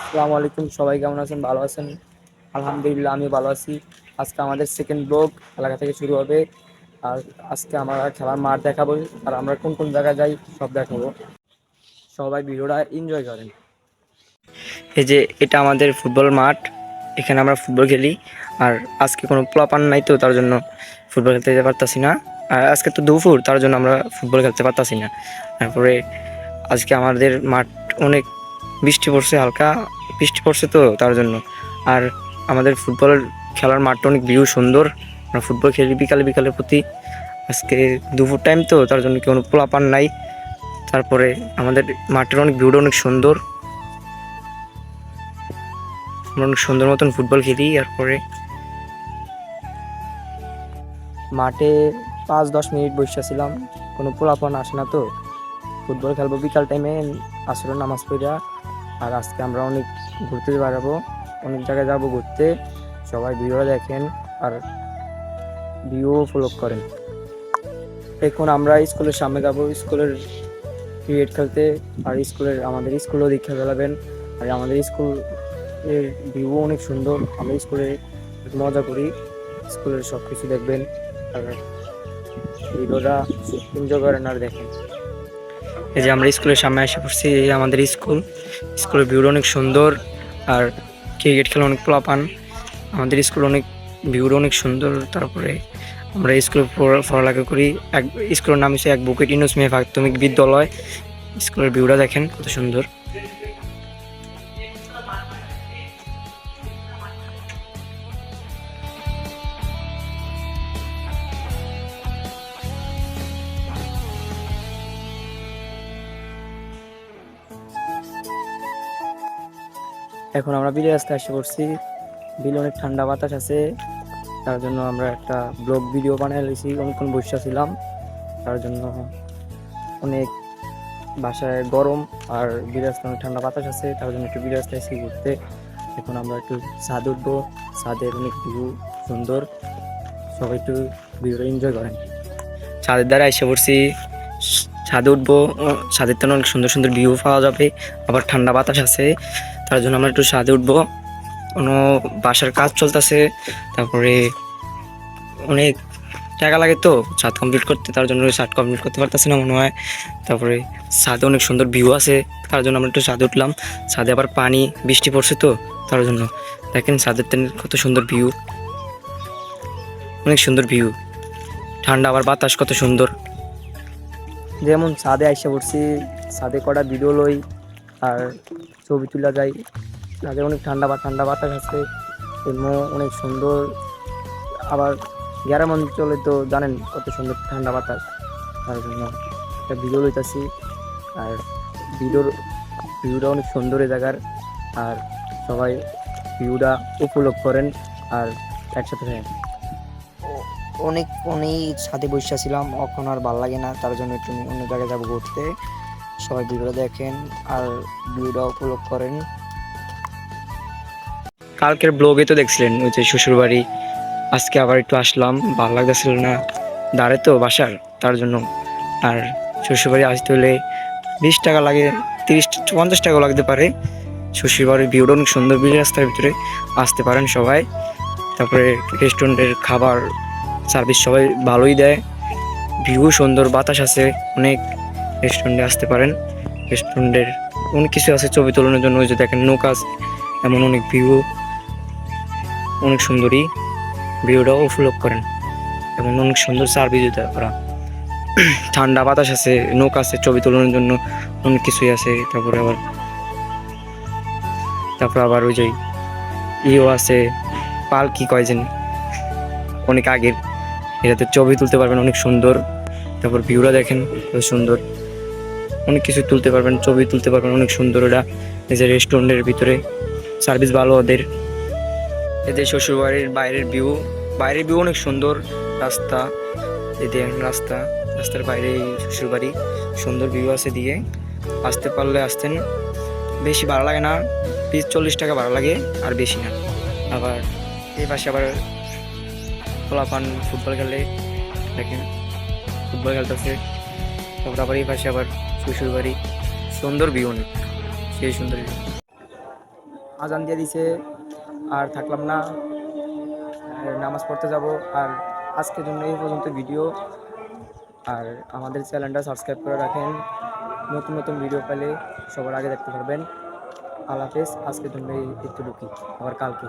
আসসালামু আলাইকুম, সবাই কেমন আছেন? ভালো আছেন? আলহামদুলিল্লাহ আমি ভালো আছি। আজকে আমাদের সেকেন্ড ব্লগ এলাকা থেকে শুরু হবে। আর আজকে আমরা খেলার মাঠ দেখাবো। আর আমরা কোন কোন জায়গায় যাই সব দেখাবো। সবাই ভিডিওটা এনজয় করেন। এই যে এটা আমাদের ফুটবল মাঠ। এখানে আমরা ফুটবল খেলি। আর আজকে কোনো প্লাপান নাই তো, তার জন্য ফুটবল খেলতে যেতে পারতাছি না। আর আজকে তো দুপুর, তার জন্য আমরা ফুটবল খেলতে পারতাছি না। তারপরে আজকে আমাদের মাঠ অনেক বৃষ্টি পড়ছে হালকা, বৃষ্টি পড়ছে তো তার জন্য। আর আমাদের ফুটবল খেলার মাঠটা অনেক ভিউ সুন্দর। আমরা ফুটবল খেলি বিকালে বিকালে প্রতি। আজকে দুপুর টাইম তো, তার জন্য কোনো পোলাপান নাই। তারপরে আমাদের মাঠের অনেক ভিউটা অনেক সুন্দর। আমরা অনেক সুন্দর মতন ফুটবল খেলি তারপরে মাঠে পাঁচ দশ মিনিট বসেছিলাম কোনো পোলাপান আসে না তো। ফুটবল খেলব বিকাল টাইমে আসলে নামাজ পড়া। আর আজকে আমরা অনেক ঘুরতে বেড়াবো, অনেক জায়গায় যাব ঘুরতে। সবাই ভিডিও দেখেন আর ভিডিও ফলো করেন। এখন আমরা স্কুলের সামনে যাব, স্কুলের ক্রিকেট খেলতে। আর স্কুলের, আমাদের স্কুলেও দীক্ষা ফেলাবেন। আর আমাদের স্কুলের ভিউ অনেক সুন্দর। আমরা স্কুলে মজা করি। স্কুলের সব কিছু দেখবেন। আর ভিডিওটা এনজয় করেন আর দেখেন। এই যে আমরা স্কুলের সামনে এসে পড়ছি, এই যে আমাদের স্কুল। স্কুলের ভিউটা অনেক সুন্দর আর ক্রিকেট খেলা অনেক প্লাপান। আমাদের স্কুল অনেক, ভিউটা অনেক সুন্দর। তারপরে আমরা স্কুলে পড়া- পড়ালেখা করি। এক, স্কুলের নাম হচ্ছে এক বুকেট ইনোসমিয়া মেয়ে প্রাথমিক বিদ্যালয়। স্কুলের ভিউটা দেখেন কত সুন্দর। এখন আমরা বিলে রাস্তায় এসে পড়ছি। বিলে অনেক ঠান্ডা বাতাস আছে। তার জন্য আমরা একটা ব্লগ ভিডিও বানিয়ে নিয়েছি অনেকক্ষণ বসে ছিলাম। তার জন্য অনেক বাসায় গরম আর বিলে রাস্তায় অনেক ঠান্ডা বাতাস আছে। তার জন্য একটু বিলে রাস্তায় এসে ঘুরতে। এখন আমরা একটু ছাদ উঠবো। ছাদের অনেক ভিউ, সুন্দর। সবাই একটু ভিডিওটা এনজয় করেন। ছাদের দ্বারা এসে পড়ছি। ছাদে উঠবো। ছাদের তো অনেক সুন্দর সুন্দর ভিউ পাওয়া যাবে। আবার ঠান্ডা বাতাস আছে। তার জন্য আমরা একটু ছাদে উঠবো। কোনো বাসার কাজ চলতেছে, তারপরে অনেক টাকা লাগে তো, ছাদ কমপ্লিট করতে, তার জন্য ছাদ কমপ্লিট করতে পারতেছি না মনে হয়। তারপরে ছাদে অনেক সুন্দর ভিউ আছে, তার জন্য আমরা একটু ছাদে উঠলাম। ছাদে আবার পানি, বৃষ্টি পড়ছে তো, তার জন্য। দেখেন ছাদের তেন কত সুন্দর ভিউ অনেক সুন্দর ভিউ ঠান্ডা, আবার বাতাস কত সুন্দর। যেমন ছাদে আইসা পড়ছি, ছাদে কটা ভিডিও লই আর ছবি তোলা যায়। ছাদে অনেক ঠান্ডা বা ঠান্ডা বাতাস আছে। এমন অনেক সুন্দর। আবার গ্রাম অঞ্চলে তো জানেন কত সুন্দর ঠান্ডা বাতাস। তার জন্য একটা ভিডিও লইতাছি। আর ভিডিওর ভিউটা অনেক সুন্দর জায়গার। আর সবাই ভিউটা উপভোগ করেন। আর একসাথে থাকেন। অনেক অনেক ছাদে বসে ছিলাম এখন আর ভালো লাগে না। তার জন্য একটু অন্য জায়গায় যাব ঘুরতে। সবাই ভিডিও দেখেন আর ভিডিওটা উপভোগ করেন। কালকের ব্লগে তো দেখছিলেন, ওই যে শ্বশুর বাড়ি আজকে আবার একটু আসলাম, ভালো লাগতেছিল না। দাঁড়ে তো বাসার, তার জন্য। আর শ্বশুর বাড়ি আসতে হলে বিশ টাকা লাগে, তিরিশ পঞ্চাশ টাকাও লাগতে পারে। শ্বশুর বাড়ির ভিউটা অনেক সুন্দর বিল রাস্তার ভিতরে আসতে পারেন সবাই। তারপরে রেস্টুরেন্টের খাবার সার্ভিস সবাই ভালোই দেয়। ভিউ সুন্দর, বাতাস আছে, অনেক। রেস্টুরেন্টে আসতে পারেন। রেস্টুরেন্টের অনেক কিছু আছে ছবি তোলানোর জন্য। ওই যে দেখেন নৌকা আছে, এমন অনেক ভিউ অনেক সুন্দরী ভিউটাও উপভোগ করেন। এবং অনেক সুন্দর সার্ভিস দিতে ওরা ঠান্ডা বাতাস আছে নৌকা আছে ছবি তোলানোর জন্য অনেক কিছুই আছে। তারপরে আবার তারপর আবার ওই যে ইও আছে পাল কি কয় যেন অনেক আগের। এটাতে ছবি তুলতে পারবেন অনেক সুন্দর। তারপর ভিউরা দেখেন সুন্দর। অনেক কিছু তুলতে পারবেন, ছবি তুলতে পারবেন, অনেক সুন্দর এই যে রেস্টুরেন্টের ভিতরে। সার্ভিস ভালো ওদের। এদের শ্বশুরবাড়ির বাইরের ভিউ বাইরের ভিউ অনেক সুন্দর। রাস্তা এদের রাস্তা, রাস্তার বাইরে শ্বশুরবাড়ি, সুন্দর ভিউ আছে দিয়ে। আসতে পারলে আসতেন। বেশি ভালো লাগে না, বিশ চল্লিশ টাকা ভাড়া লাগে, আর বেশি না। আবার এই পাশে আবার পোলাপান ফুটবল খেলে দেখেন ফুটবল খেলতেছে। তারপর আবার এই পাশে আবার শ্বশুরবাড়ি। সুন্দর ভিউ সেই সুন্দর ভিউ আজান দিয়ে দিছে, আর থাকলাম না নামাজ পড়তে যাব, আর আজকের জন্য এই পর্যন্ত ভিডিও আর আমাদের চ্যানেলটা সাবস্ক্রাইব করে রাখেন, নতুন নতুন ভিডিও পেলে সবার আগে দেখতে পারবেন। আল্লাহ হাফেজ, আজকের জন্য এই একটু আবার কালকে।